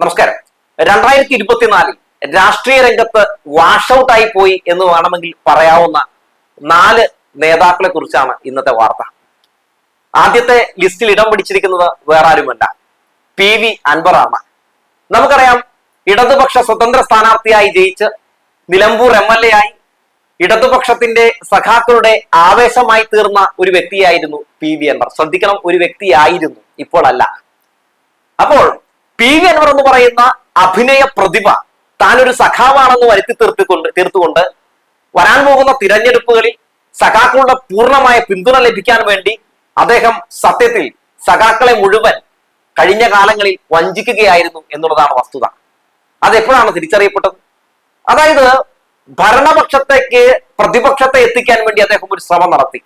നമസ്കാരം. രണ്ടായിരത്തി ഇരുപത്തിനാലിൽ രാഷ്ട്രീയ രംഗത്ത് വാഷ് ഔട്ട് ആയി പോയി എന്ന് വേണമെങ്കിൽ പറയാവുന്ന നാല് നേതാക്കളെ കുറിച്ചാണ് ഇന്നത്തെ വാർത്ത. ആദ്യത്തെ ലിസ്റ്റിൽ ഇടം പിടിച്ചിരിക്കുന്നത് വേറെ ആരുമല്ല പി വി അൻവറാണ്. നമുക്കറിയാം ഇടതുപക്ഷ സ്വതന്ത്ര സ്ഥാനാർത്ഥിയായി ജയിച്ച് നിലമ്പൂർ എം എൽ എ ആയി ഇടതുപക്ഷത്തിന്റെ സഖാക്കളുടെ ആവേശമായി തീർന്ന ഒരു വ്യക്തിയായിരുന്നു പി വി അൻവർ. ശ്രദ്ധിക്കണം ഒരു വ്യക്തിയായിരുന്നു ഇപ്പോഴല്ല. അപ്പോൾ പി വി അൻവർ എന്ന് പറയുന്ന അഭിനയ പ്രതിഭ താനൊരു സഖാവാണെന്ന് വരുത്തി തീർത്തിക്കൊണ്ട് തീർത്തുകൊണ്ട് വരാൻ പോകുന്ന തിരഞ്ഞെടുപ്പുകളിൽ സഖാക്കളുടെ പൂർണമായ പിന്തുണ ലഭിക്കാൻ വേണ്ടി അദ്ദേഹം സത്യത്തിൽ സഖാക്കളെ മുഴുവൻ കഴിഞ്ഞ കാലങ്ങളിൽ വഞ്ചിക്കുകയായിരുന്നു എന്നുള്ളതാണ് വസ്തുത. അത് എപ്പോഴാണ് തിരിച്ചറിയപ്പെട്ടത്? അതായത് ഭരണപക്ഷത്തേക്ക് പ്രതിപക്ഷത്തെ എത്തിക്കാൻ വേണ്ടി അദ്ദേഹം ഒരു ശ്രമം നടത്തി.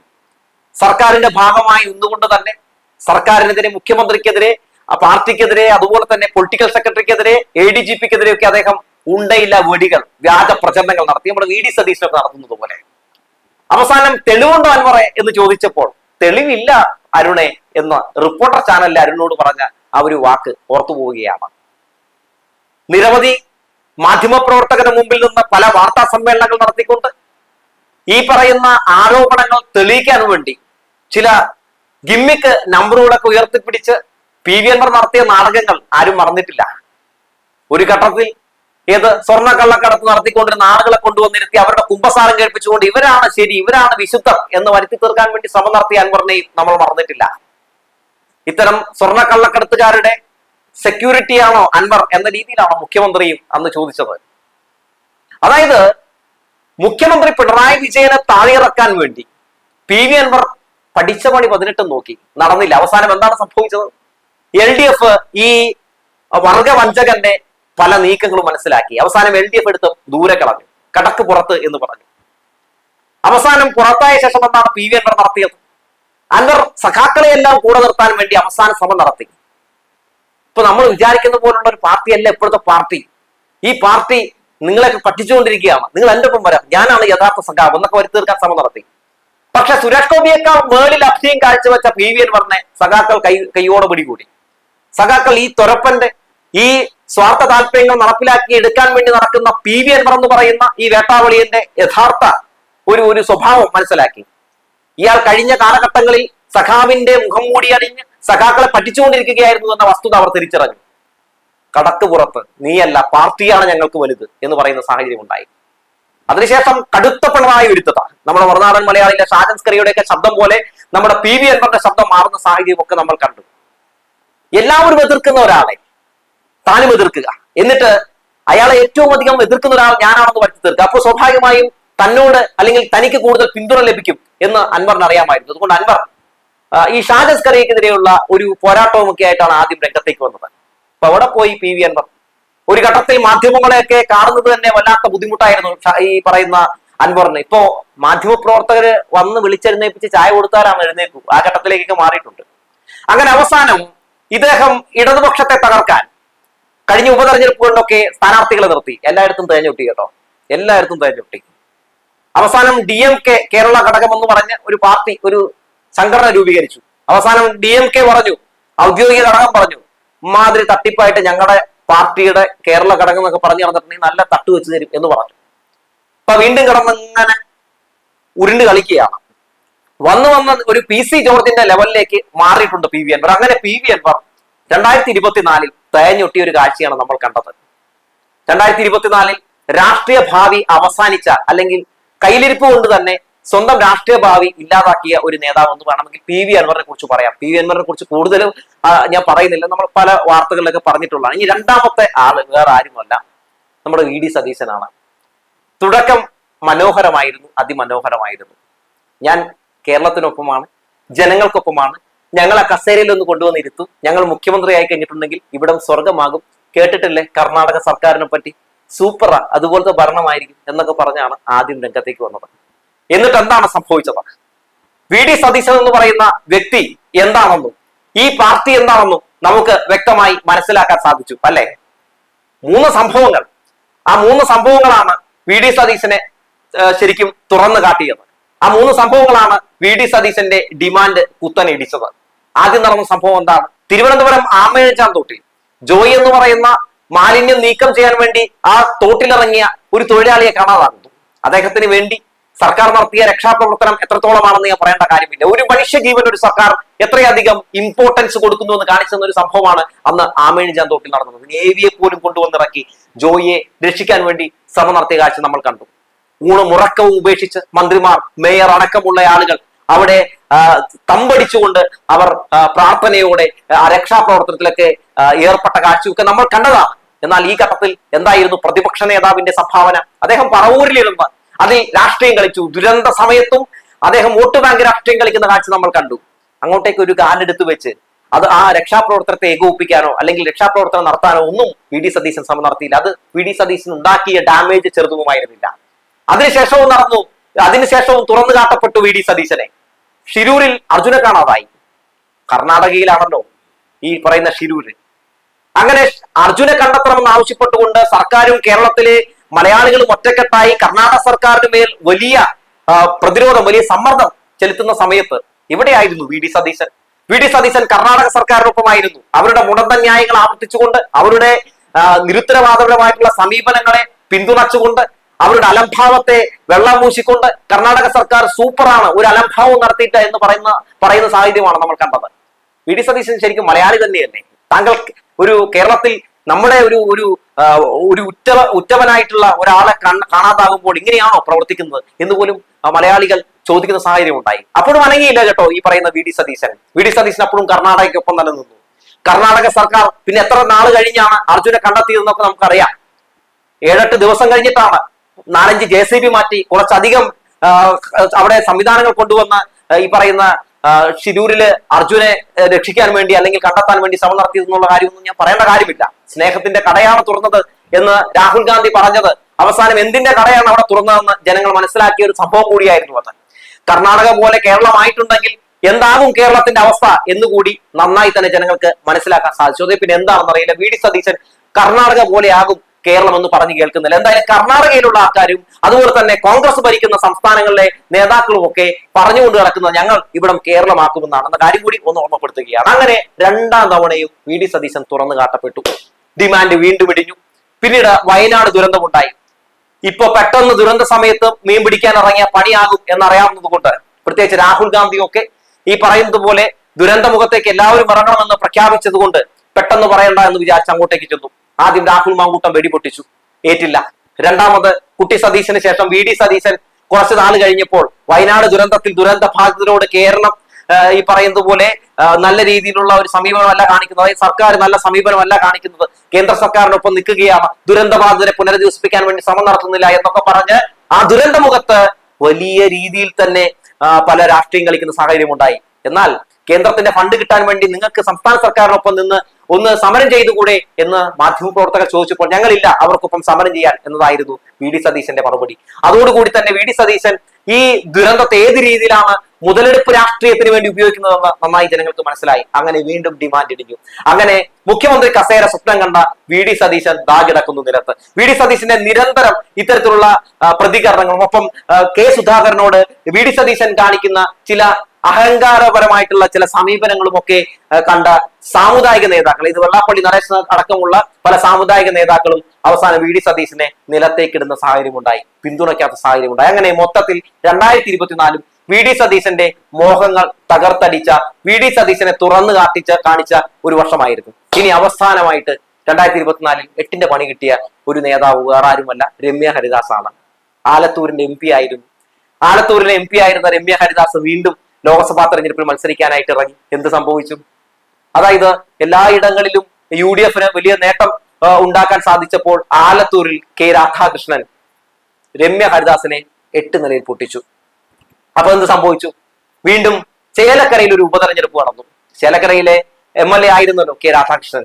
സർക്കാരിന്റെ ഭാഗമായി നിന്നുകൊണ്ട് തന്നെ സർക്കാരിനെതിരെ മുഖ്യമന്ത്രിക്കെതിരെ ആ പാർട്ടിക്കെതിരെ അതുപോലെ തന്നെ പൊളിറ്റിക്കൽ സെക്രട്ടറിക്കെതിരെ എ ഡി ജി പിക്കെതിരെ ഒക്കെ അദ്ദേഹം ഉണ്ടയില്ല വെടികൾ വ്യാജ പ്രചരണങ്ങൾ നടത്തി. നമ്മുടെ വി ഡി സതീശനൊക്കെ നടത്തുന്നത് പോലെ. അവസാനം തെളിവുണ്ടോ അൻവറെ എന്ന് ചോദിച്ചപ്പോൾ തെളിവില്ല അരുണെ എന്ന് റിപ്പോർട്ടർ ചാനലിൽ അരുണിനോട് പറഞ്ഞ ആ ഒരു വാക്ക് ഓർത്തു പോവുകയാണ്. നിരവധി മാധ്യമപ്രവർത്തകരുടെ മുമ്പിൽ നിന്ന് പല വാർത്താ സമ്മേളനങ്ങൾ നടത്തിക്കൊണ്ട് ഈ പറയുന്ന ആരോപണങ്ങൾ തെളിയിക്കാൻ വേണ്ടി ചില ഗിമ്മിക്ക് നമ്പറുകളൊക്കെ ഉയർത്തിപ്പിടിച്ച് പി വി അൻവർ നടത്തിയ നാടകങ്ങൾ ആരും മറന്നിട്ടില്ല. ഒരു ഘട്ടത്തിൽ ഏത് സ്വർണ കള്ളക്കടത്ത് നടത്തിക്കൊണ്ടിരുന്ന ആളുകളെ കൊണ്ടുവന്നിരുത്തി അവരുടെ കുംഭസാരം കേൾപ്പിച്ചുകൊണ്ട് ഇവരാണ് ശരി ഇവരാണ് വിശുദ്ധം എന്ന് വരുത്തി തീർക്കാൻ വേണ്ടി ശ്രമം നടത്തിയ അൻവറിനെയും നമ്മൾ മറന്നിട്ടില്ല. ഇത്തരം സ്വർണ കള്ളക്കടത്തുകാരുടെ സെക്യൂരിറ്റിയാണോ അൻവർ എന്ന രീതിയിലാണ് മുഖ്യമന്ത്രിയും അന്ന് ചോദിച്ചത്. അതായത് മുഖ്യമന്ത്രി പിണറായി വിജയനെ താഴെയിറക്കാൻ വേണ്ടി പി വി അൻവർ പഠിച്ച പണി പതിനെട്ടും നോക്കി. നടന്നില്ല. അവസാനം എന്താണ് സംഭവിച്ചത്? എൽ ഡി എഫ് ഈ വർഗവഞ്ചകന്റെ പല നീക്കങ്ങളും മനസ്സിലാക്കി. അവസാനം എൽ ഡി എഫ് എടുത്ത് ദൂരെ കളഞ്ഞു. കടക്ക് പുറത്ത് എന്ന് പറഞ്ഞു. അവസാനം പുറത്തായ ശേഷം എന്താണ് പി വി അൻവർ നടത്തിയത്? അൻവർ സഖാക്കളെയെല്ലാം കൂടെ നിർത്താൻ വേണ്ടി അവസാന ശ്രമം നടത്തി. ഇപ്പൊ നമ്മൾ വിചാരിക്കുന്ന പോലുള്ള ഒരു പാർട്ടിയല്ല ഇപ്പോഴത്തെ പാർട്ടി. ഈ പാർട്ടി നിങ്ങളെ പറ്റിച്ചുകൊണ്ടിരിക്കുകയാണ്. നിങ്ങൾ എന്റെ ഒപ്പം വരാം. ഞാനാണ് യഥാർത്ഥ സഖാവ്. എന്നൊക്കെ വരുത്തി തീർക്കാൻ ശ്രമം നടത്തി. പക്ഷെ സുരേഷ് ഗോപിയേക്കാൾ മേളിൽ അഭിനയം കാഴ്ചവെച്ച പി വി പറഞ്ഞ സഖാക്കൾ കൈ കൈയോടെ പിടികൂടി. സഖാക്കൾ ഈ തുരപ്പന്റെ ഈ സ്വാർത്ഥ താല്പര്യങ്ങൾ നടപ്പിലാക്കി എടുക്കാൻ വേണ്ടി നടക്കുന്ന പി വി എൻവർ എന്ന് പറയുന്ന ഈ വേട്ടാവളിയന്റെ യഥാർത്ഥ ഒരു ഒരു സ്വഭാവം മനസ്സിലാക്കി. ഇയാൾ കഴിഞ്ഞ കാലഘട്ടങ്ങളിൽ സഖാവിന്റെ മുഖം മൂടി അണിഞ്ഞ് സഖാക്കളെ പറ്റിച്ചുകൊണ്ടിരിക്കുകയായിരുന്നു എന്ന വസ്തുത അവർ തിരിച്ചറിഞ്ഞു. കടക്ക് പുറത്ത് നീയല്ല പാർട്ടിയാണ് ഞങ്ങൾക്ക് വലുത് എന്ന് പറയുന്ന സാഹചര്യം ഉണ്ടായി. അതിനുശേഷം കടുത്ത പിണറായി ഒരുത്തത നമ്മുടെ മറുനാടൻ മലയാളിയിലെ ഷാജൻ ഒക്കെ ശബ്ദം പോലെ നമ്മുടെ പി വി അൻവറിന്റെ ശബ്ദം മാറുന്ന സാഹചര്യമൊക്കെ നമ്മൾ കണ്ടു. എല്ലാവരും എതിർക്കുന്ന ഒരാളെ താനും എതിർക്കുക. എന്നിട്ട് അയാളെ ഏറ്റവും അധികം എതിർക്കുന്ന ഒരാൾ ഞാനാണെന്ന് പഠിച്ചു തീർക്കുക. അപ്പോൾ സ്വാഭാവികമായും തന്നോട് അല്ലെങ്കിൽ തനിക്ക് കൂടുതൽ പിന്തുണ ലഭിക്കും എന്ന് അൻവറിന് അറിയാമായിരുന്നു. അതുകൊണ്ട് അൻവർ ഈ ഷാജസ് കറിയക്കെതിരെയുള്ള ഒരു പോരാട്ടവുമൊക്കെ ആയിട്ടാണ് ആദ്യം രംഗത്തേക്ക് വന്നത്. അപ്പൊ അവിടെ പോയി പി വി അൻവർ. ഒരു ഘട്ടത്തിൽ മാധ്യമങ്ങളെയൊക്കെ കാണുന്നത് തന്നെ വല്ലാത്ത ബുദ്ധിമുട്ടായിരുന്നു ഈ പറയുന്ന അൻവറിന്. ഇപ്പോ മാധ്യമപ്രവർത്തകര് വന്ന് വിളിച്ചെഴുന്നേപ്പിച്ച് ചായ കൊടുത്താലാണ് എഴുന്നേക്കൂ ആ ഘട്ടത്തിലേക്കൊക്കെ മാറിയിട്ടുണ്ട്. അങ്ങനെ അവസാനം ഇദ്ദേഹം ഇടതുപക്ഷത്തെ തകർക്കാൻ കഴിഞ്ഞ ഉപതെരഞ്ഞെടുപ്പുകളിലൊക്കെ സ്ഥാനാർത്ഥികളെ നിർത്തി. എല്ലായിടത്തും തേഞ്ഞൊട്ടി കേട്ടോ. എല്ലായിടത്തും തേഞ്ഞൊട്ടി അവസാനം ഡി എം കെ കേരള ഘടകം എന്ന് പറഞ്ഞ ഒരു പാർട്ടി ഒരു സംഘടന രൂപീകരിച്ചു. അവസാനം ഡി എം കെ പറഞ്ഞു ഔദ്യോഗിക ഘടകം പറഞ്ഞു മാതിരി തട്ടിപ്പായിട്ട് ഞങ്ങളുടെ പാർട്ടിയുടെ കേരള ഘടകം എന്നൊക്കെ പറഞ്ഞു നടന്നിട്ടുണ്ടെങ്കിൽ നല്ല തട്ട് വെച്ച് തരും എന്ന് പറഞ്ഞു. അപ്പൊ വീണ്ടും കിടന്നിങ്ങനെ ഉരുണ്ട് കളിക്കുകയാണ്. വന്നു വന്ന ഒരു പി സി ജോർജിന്റെ ലെവലിലേക്ക് മാറിയിട്ടുണ്ട് പി വി അൻവർ അങ്ങനെ പി വി അൻവർ രണ്ടായിരത്തി ഇരുപത്തിനാലിൽ തേഞ്ഞൊട്ടിയ ഒരു കാഴ്ചയാണ് നമ്മൾ കണ്ടത്. രണ്ടായിരത്തി ഇരുപത്തിനാലിൽ രാഷ്ട്രീയ ഭാവി അവസാനിച്ച അല്ലെങ്കിൽ കയ്യിലിരിപ്പ് കൊണ്ട് തന്നെ സ്വന്തം രാഷ്ട്രീയ ഭാവി ഇല്ലാതാക്കിയ ഒരു നേതാവ് എന്ന് വേണമെങ്കിൽ പി വി അൻവറിനെ കുറിച്ച് പറയാം. പി വി അൻവറിനെ കുറിച്ച് കൂടുതലും ഞാൻ പറയുന്നില്ല. നമ്മൾ പല വാർത്തകളിലൊക്കെ പറഞ്ഞിട്ടുള്ളതാണ്. ഇനി രണ്ടാമത്തെ ആൾ വേറെ ആരുമല്ല നമ്മുടെ വി ഡി സതീശനാണ്. തുടക്കം മനോഹരമായിരുന്നു അതിമനോഹരമായിരുന്നു. ഞാൻ കേരളത്തിനൊപ്പമാണ് ജനങ്ങൾക്കൊപ്പമാണ്. ഞങ്ങളെ കസേരയിൽ ഒന്ന് കൊണ്ടുവന്നിരുത്തും. ഞങ്ങൾ മുഖ്യമന്ത്രിയായി കഴിഞ്ഞിട്ടുണ്ടെങ്കിൽ ഇവിടം സ്വർഗമാകും കേട്ടിട്ടില്ലേ? കർണാടക സർക്കാരിനെ പറ്റി? സൂപ്പറ. അതുപോലത്തെ ഭരണമായിരിക്കും എന്നൊക്കെ പറഞ്ഞാണ് ആദ്യം രംഗത്തേക്ക് വന്നത്. എന്നിട്ട് എന്താണ് സംഭവിച്ചത്? വി ഡി സതീശൻ എന്ന് പറയുന്ന വ്യക്തി എന്താണെന്നും ഈ പാർട്ടി എന്താണെന്നും നമുക്ക് വ്യക്തമായി മനസ്സിലാക്കാൻ സാധിച്ചു അല്ലെ? മൂന്ന് സംഭവങ്ങൾ. ആ മൂന്ന് സംഭവങ്ങളാണ് വി ഡി സതീശനെ ശരിക്കും തുറന്നു കാട്ടിയത്. ആ മൂന്ന് സംഭവങ്ങളാണ് വി ഡി സതീശന്റെ ഡിമാൻഡ് കുത്തനെ ഇടിച്ചത്. ആദ്യം നടന്ന സംഭവം എന്താണ്? തിരുവനന്തപുരം ആമയച്ചാൻ തൊട്ടി ജോയി എന്ന് പറയുന്ന മാലിന്യം നീക്കം ചെയ്യാൻ വേണ്ടി ആ തോട്ടിലിറങ്ങിയ ഒരു തൊഴിലാളിയെ കാണാതാകുന്നു. അദ്ദേഹത്തിന് വേണ്ടി സർക്കാർ നടത്തിയ രക്ഷാപ്രവർത്തനം എത്രത്തോളമാണെന്ന് ഞാൻ പറയേണ്ട കാര്യമില്ല. ഒരു മനുഷ്യ ജീവൻ ഒരു സർക്കാർ എത്രയധികം ഇമ്പോർട്ടൻസ് കൊടുക്കുന്നു എന്ന് കാണിച്ചെന്ന ഒരു സംഭവമാണ് അന്ന് ആമേണിജാൻ തോട്ടിൽ നടന്നത്. നേവിയെ പോലും കൊണ്ടുവന്നിറക്കി ജോയിയെ രക്ഷിക്കാൻ വേണ്ടി ശ്രമം നടത്തിയ കാഴ്ച നമ്മൾ കണ്ടു. ഊണും ഉറക്കവും ഉപേക്ഷിച്ച് മന്ത്രിമാർ മേയർ അടക്കമുള്ള ആളുകൾ അവിടെ തമ്പടിച്ചുകൊണ്ട് അവർ പ്രാർത്ഥനയോടെ രക്ഷാപ്രവർത്തനത്തിലൊക്കെ ഏർപ്പെട്ട കാഴ്ചയൊക്കെ നമ്മൾ കണ്ടതാണ് എന്നാൽ ഈ ഘട്ടത്തിൽ എന്തായിരുന്നു പ്രതിപക്ഷ നേതാവിന്റെ സംഭാവന? അദ്ദേഹം പറവൂരിലിരുന്ന് അതിൽ രാഷ്ട്രീയം കളിച്ചു. ദുരന്ത സമയത്തും അദ്ദേഹം വോട്ട് ബാങ്ക് രാഷ്ട്രീയം കളിക്കുന്ന കാഴ്ച നമ്മൾ കണ്ടു. അങ്ങോട്ടേക്ക് ഒരു കാലെടുത്ത് വെച്ച് അത് ആ രക്ഷാപ്രവർത്തനത്തെ ഏകോപിപ്പിക്കാനോ അല്ലെങ്കിൽ രക്ഷാപ്രവർത്തനം നടത്താനോ ഒന്നും വി ഡി സതീശൻ ശ്രമം നടത്തിയില്ല. അത് വി ഡി സതീശൻ ഉണ്ടാക്കിയ ഡാമേജ് ചെറുതുമായിരുന്നില്ല. അതിനുശേഷവും നടന്നു. അതിനുശേഷവും തുറന്നു കാട്ടപ്പെട്ടു വി ഡി സതീശനെ. ഷിരൂരിൽ അർജുനെ കാണാതായി. കർണാടകയിലാണല്ലോ ഈ പറയുന്ന ഷിരൂര്. അങ്ങനെ അർജുനെ കണ്ടെത്തണമെന്ന് ആവശ്യപ്പെട്ടുകൊണ്ട് സർക്കാരും കേരളത്തിലെ മലയാളികളും ഒറ്റക്കെട്ടായി കർണാടക സർക്കാരിന് മേൽ വലിയ പ്രതിരോധം വലിയ സമ്മർദ്ദം ചെലുത്തുന്ന സമയത്ത് ഇവിടെയായിരുന്നു V. D. Satheesan? V. D. Satheesan Karnataka സർക്കാരിനൊപ്പമായിരുന്നു. അവരുടെ മുടന്ത ന്യായങ്ങൾ ആവർത്തിച്ചുകൊണ്ട് അവരുടെ നിരുത്തരവാദപരമായിട്ടുള്ള സമീപനങ്ങളെ പിന്തുണച്ചുകൊണ്ട് അവരുടെ അലംഭാവത്തെ വെള്ളം പൂശിക്കൊണ്ട് കർണാടക സർക്കാർ സൂപ്പറാണ് ഒരു അലംഭാവം നടത്തിയിട്ട് എന്ന് പറയുന്ന പറയുന്ന സാഹചര്യമാണ് നമ്മൾ കണ്ടത്. വി ഡി സതീശൻ ശരിക്കും മലയാളി തന്നെയല്ലേ? താങ്കൾ ഒരു കേരളത്തിൽ നമ്മുടെ ഒരു ഒരു ഒരു ഉറ്റവ ഉറ്റവനായിട്ടുള്ള ഒരാളെ കാണാതാകുമ്പോൾ ഇങ്ങനെയാണോ പ്രവർത്തിക്കുന്നത് എന്ന് പോലും മലയാളികൾ ചോദിക്കുന്ന സാഹചര്യം ഉണ്ടായി അപ്പോഴും അനങ്ങിയില്ല കേട്ടോ ഈ പറയുന്ന V D Satheesan. V D Satheesan അപ്പോഴും കർണാടകയ്ക്കൊപ്പം തന്നെ നിന്നു. കർണാടക സർക്കാർ പിന്നെ എത്ര നാൾ കഴിഞ്ഞാണ് അർജുനെ കണ്ടെത്തിയതെന്നൊക്കെ നമുക്കറിയാം. ഏഴെട്ട് ദിവസം കഴിഞ്ഞിട്ടാണ് നാലഞ്ച് ജെ സി ബി മാറ്റി കുറച്ചധികം അവിടെ സംവിധാനങ്ങൾ കൊണ്ടുവന്ന ഈ പറയുന്ന ഷിരൂരിൽ അർജുനെ രക്ഷിക്കാൻ വേണ്ടി അല്ലെങ്കിൽ കണ്ടെത്താൻ വേണ്ടി ശ്രമം നടത്തിയതെന്നുള്ള കാര്യമൊന്നും ഞാൻ പറയേണ്ട കാര്യമില്ല. സ്നേഹത്തിന്റെ കടയാണ് തുറന്നത് എന്ന് രാഹുൽ ഗാന്ധി പറഞ്ഞത്. അവസാനം എന്തിന്റെ കടയാണ് അവിടെ തുറന്നതെന്ന് ജനങ്ങൾ മനസ്സിലാക്കിയ ഒരു സംഭവം കൂടിയായിരുന്നു അത്. കർണാടക പോലെ കേരളമായിട്ടുണ്ടെങ്കിൽ എന്താകും കേരളത്തിന്റെ അവസ്ഥ എന്നുകൂടി നന്നായി തന്നെ ജനങ്ങൾക്ക് മനസ്സിലാക്കാൻ സാധിച്ചു. അതേ പിന്നെ എന്താണെന്ന് അറിയില്ല വി ഡി സതീശൻ കർണാടക പോലെയാകും കേരളം എന്ന് പറഞ്ഞു കേൾക്കുന്നില്ല. എന്തായാലും കർണാടകയിലുള്ള ആൾക്കാരും അതുപോലെ തന്നെ കോൺഗ്രസ് ഭരിക്കുന്ന സംസ്ഥാനങ്ങളിലെ നേതാക്കളും ഒക്കെ പറഞ്ഞുകൊണ്ട് കിടക്കുന്നത് ഞങ്ങൾ ഇവിടം കേരളമാക്കുമെന്നാണ്. എന്ന കാര്യം കൂടി ഒന്ന് ഓർമ്മപ്പെടുത്തുകയാണ്. അങ്ങനെ രണ്ടാം തവണയും വി ഡി സതീശൻ തുറന്നു കാട്ടപ്പെട്ടു. ഡിമാൻഡ് വീണ്ടും ഇടിഞ്ഞു. പിന്നീട് വയനാട് ദുരന്തമുണ്ടായി. ഇപ്പൊ പെട്ടെന്ന് ദുരന്ത സമയത്ത് മീൻ പിടിക്കാൻ ഇറങ്ങിയ പണിയാകും എന്നറിയാവുന്നത് കൊണ്ട് പ്രത്യേകിച്ച് രാഹുൽ ഗാന്ധിയും ഒക്കെ ഈ പറയുന്നത് പോലെ ദുരന്തമുഖത്തേക്ക് എല്ലാവരും ഇറങ്ങണമെന്ന് പ്രഖ്യാപിച്ചത് കൊണ്ട് പെട്ടെന്ന് പറയണ്ട എന്ന് വിചാരിച്ച് അങ്ങോട്ടേക്ക് ചെന്നു. ആദ്യം രാഹുൽ മാങ്കൂട്ടം വെടിപൊട്ടിച്ചു. ഏറ്റില്ല. രണ്ടാമത് കുട്ടി സതീശന് ശേഷം വി ഡി സതീശൻ കുറച്ച് നാൾ കഴിഞ്ഞപ്പോൾ വയനാട് ദുരന്തത്തിൽ ദുരന്ത ബാധിതരോട് കേരളം ഈ പറയുന്നത് പോലെ നല്ല രീതിയിലുള്ള ഒരു സമീപനമല്ല കാണിക്കുന്നത്. അതായത് സർക്കാർ നല്ല സമീപനമല്ല കാണിക്കുന്നത്. കേന്ദ്ര സർക്കാരിനൊപ്പം നിൽക്കുകയാണ്. ദുരന്ത ബാധിതരെ പുനരധിവസിപ്പിക്കാൻ വേണ്ടി ശ്രമം നടത്തുന്നില്ല എന്നൊക്കെ പറഞ്ഞ് ആ ദുരന്ത മുഖത്ത് വലിയ രീതിയിൽ തന്നെ പല രാഷ്ട്രീയം കളിക്കുന്ന സാഹചര്യം ഉണ്ടായി എന്നാൽ കേന്ദ്രത്തിന്റെ ഫണ്ട് കിട്ടാൻ വേണ്ടി നിങ്ങൾക്ക് സംസ്ഥാന സർക്കാരിനൊപ്പം നിന്ന് ഒന്ന് സമരം ചെയ്തുകൂടെ എന്ന് മാധ്യമപ്രവർത്തകർ ചോദിച്ചപ്പോൾ ഞങ്ങളില്ല അവർക്കൊപ്പം സമരം ചെയ്യാൻ എന്നതായിരുന്നു വി ഡി സതീശന്റെ മറുപടി. അതോടുകൂടി തന്നെ വി ഡി സതീശൻ ഈ ദുരന്തത്തെ ഏത് രീതിയിലാണ് മുതലെടുപ്പ് രാഷ്ട്രീയത്തിന് വേണ്ടി ഉപയോഗിക്കുന്നതെന്ന് നന്നായി ജനങ്ങൾക്ക് മനസ്സിലായി. അങ്ങനെ വീണ്ടും ഡിമാൻഡ് ഇടിഞ്ഞു. അങ്ങനെ മുഖ്യമന്ത്രി കസേര സ്വപ്നം കണ്ട വി ഡി സതീശൻ ദാകിടക്കുന്നു നിരത്ത്. വി ഡി സതീശന്റെ നിരന്തരം ഇത്തരത്തിലുള്ള പ്രതികരണങ്ങളും ഒപ്പം കെ സുധാകരനോട് വി ഡി സതീശൻ കാണിക്കുന്ന ചില അഹങ്കാരപരമായിട്ടുള്ള ചില സമീപനങ്ങളും ഒക്കെ കണ്ട സാമുദായിക നേതാക്കൾ ഇത് വെള്ളാപ്പള്ളി നരേശ് അടക്കമുള്ള പല സാമുദായിക നേതാക്കളും അവസാനം വി ഡി സതീശനെ നിലത്തേക്കിടുന്ന സാഹചര്യം ഉണ്ടായി പിന്തുണയ്ക്കാത്ത സാഹചര്യം ഉണ്ടായി അങ്ങനെ മൊത്തത്തിൽ രണ്ടായിരത്തി ഇരുപത്തിനാലും വി ഡി സതീശന്റെ മോഹങ്ങൾ തകർത്തടിച്ച വി ഡി സതീശനെ തുറന്നു കാട്ടിച്ച കാണിച്ച ഒരു വർഷമായിരുന്നു. ഇനി അവസാനമായിട്ട് രണ്ടായിരത്തി ഇരുപത്തിനാലിൽ എട്ടിന്റെ പണി കിട്ടിയ ഒരു നേതാവ് വേറെ ആരുമല്ല രമ്യ ഹരിദാസ് ആണ് ആലത്തൂരിന്റെ എം പി ആയിരുന്നു. ആലത്തൂരിലെ എം പി ആയിരുന്ന രമ്യ ഹരിദാസ് വീണ്ടും ലോക്സഭാ തെരഞ്ഞെടുപ്പിൽ മത്സരിക്കാനായിട്ട് ഇറങ്ങി. എന്ത് സംഭവിച്ചു? അതായത് എല്ലായിടങ്ങളിലും യു ഡി എഫിന് വലിയ നേട്ടം ഉണ്ടാക്കാൻ സാധിച്ചപ്പോൾ ആലത്തൂരിൽ കെ രാധാകൃഷ്ണൻ രമ്യ ഹരിദാസിനെ എട്ട് നിലയിൽ പൊട്ടിച്ചു. അപ്പൊ എന്ത് സംഭവിച്ചു? വീണ്ടും ചേലക്കരയിൽ ഒരു ഉപതെരഞ്ഞെടുപ്പ് നടന്നു. ചേലക്കരയിലെ എം എൽ എ ആയിരുന്നല്ലോ കെ രാധാകൃഷ്ണൻ.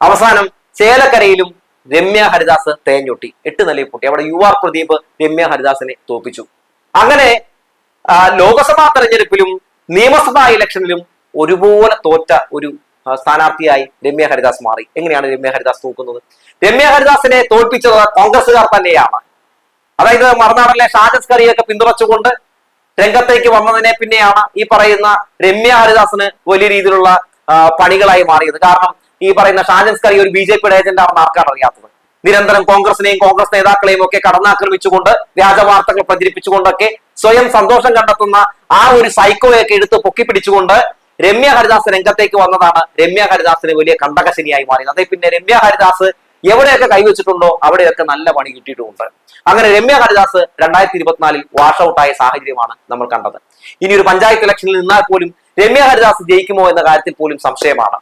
അവസാനം ചേലക്കരയിലും രമ്യ ഹരിദാസ് തേഞ്ഞൊട്ടി എട്ട് നിലയിൽ പൊട്ടി. അവിടെ യു ആർ പ്രദീപ് രമ്യ ഹരിദാസിനെ തോപ്പിച്ചു. അങ്ങനെ ലോക്സഭാ തെരഞ്ഞെടുപ്പിലും നിയമസഭാ ഇലക്ഷനിലും ഒരുപോലെ തോറ്റ ഒരു സ്ഥാനാർത്ഥിയായി രമ്യ ഹരിദാസ് മാറി. എങ്ങനെയാണ് രമ്യ ഹരിദാസ് തോക്കുന്നത് രമ്യ ഹരിദാസിനെ തോൽപ്പിച്ചത് കോൺഗ്രസുകാർ തന്നെയാണ്. അതായത് മറുനാടനിലെ ഷാജസ് കറിയൊക്കെ പിന്തുണച്ചുകൊണ്ട് രംഗത്തേക്ക് വന്നതിനെ പിന്നെയാണ് ഈ പറയുന്ന രമ്യ ഹരിദാസിന് വലിയ രീതിയിലുള്ള പണികളായി മാറിയത്. കാരണം ഈ പറയുന്ന ഷാജൻസ് കറി ഒരു ബി ജെ പിയുടെ ഏജന്റ് ആണെന്ന് ആർക്കാണ് അറിയാത്തത്? നിരന്തരം കോൺഗ്രസിനെയും കോൺഗ്രസ് നേതാക്കളെയും ഒക്കെ കടന്നാക്രമിച്ചുകൊണ്ട് വ്യാജ വാർത്തകൾ പ്രചരിപ്പിച്ചുകൊണ്ടൊക്കെ സ്വയം സന്തോഷം കണ്ടെത്തുന്ന ആ ഒരു സൈക്കോയൊക്കെ എടുത്ത് പൊക്കിപ്പിടിച്ചുകൊണ്ട് രമ്യ ഹരിദാസ് രംഗത്തേക്ക് വന്നതാണ്. രമ്യ ഹരിദാസിന് വലിയ കണ്ടകശനിയായി മാറിയത് അതേ പിന്നെ രമ്യ ഹരിദാസ് എവിടെയൊക്കെ കൈവച്ചിട്ടുണ്ടോ അവിടെയൊക്കെ നല്ല പണി കിട്ടിയിട്ടുമുണ്ട്. അങ്ങനെ രമ്യ ഹരിദാസ് രണ്ടായിരത്തി ഇരുപത്തിനാലിൽ വാഷ് ഔട്ടായ സാഹചര്യമാണ് നമ്മൾ കണ്ടത്. ഇനി ഒരു പഞ്ചായത്ത് ഇലക്ഷനിൽ നിന്നാൽ പോലും രമ്യ ഹരിദാസ് ജയിക്കുമോ എന്ന കാര്യത്തിൽ പോലും സംശയമാണ്.